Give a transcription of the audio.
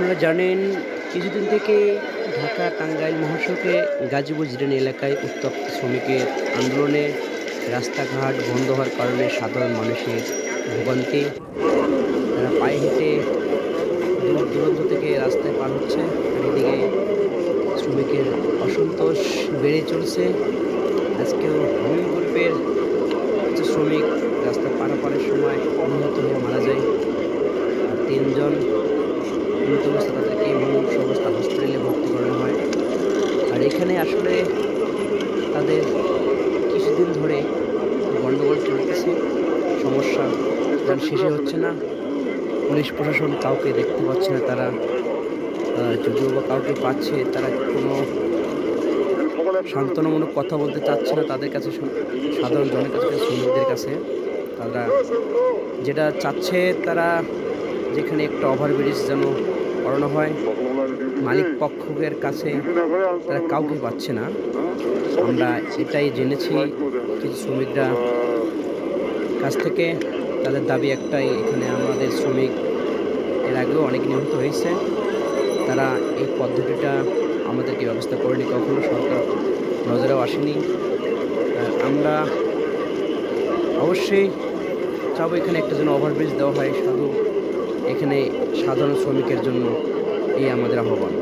আপনারা জানেন, কিছুদিন থেকে ঢাকা টাঙ্গাইল মহাসড়কে গাজীপুর জিরানি এলাকায় উত্তপ্ত শ্রমিকের আন্দোলনে রাস্তাঘাট বন্ধ হওয়ার কারণে সাধারণ মানুষের ভোগান্তি। তারা পায়ে হেঁটে দূর দূরান্ত থেকে রাস্তায় পার হচ্ছে এদিকে শ্রমিকের অসন্তোষ বেড়ে চলছে। আজকেও ভূমি গ্রুপের কিছু শ্রমিক রাস্তা পারাপারের সময় নিহত হয়ে মারা যায়। তিনজন মৃত অবস্থা তাদেরকে মুমূর্ষ অবস্থা হসপিটালে ভর্তি করানো হয়। আর এখানে আসলে তাদের কিছুদিন ধরে গণ্ডগোল চলতেছে, সমস্যা যার শেষে হচ্ছে না। পুলিশ প্রশাসন কাউকে দেখতে পাচ্ছে না তারা যদিও বা কাউকে পাচ্ছে, তারা কোনো সান্ত্বনামূলক কথা বলতে চাচ্ছে না তাদের কাছে সাধারণ জনের কাছে শ্রমিকদের কাছে। তারা যেটা চাচ্ছে তারা যেখানে একটা ওভারব্রিজ যেন করানো হয়। মালিক পক্ষের কাছে তারা কাউকে পাচ্ছে না। আমরা এটাই জেনেছি কিছু শ্রমিকরা কাছ থেকে। তাদের দাবি একটাই, এখানে আমাদের শ্রমিক এর আগেও অনেক নিহত হয়েছে। তারা এই পদ্ধতিটা আমাদেরকে ব্যবস্থা করেনি কখনো, সরকার নজরেও আসেনি। আমরা অবশ্যই চাবো এখানে একটা যেন ওভারব্রিজ দেওয়া হয়, শুধু এখানে সাধারণ শ্রমিকের জন্য এই আমাদের আহ্বান।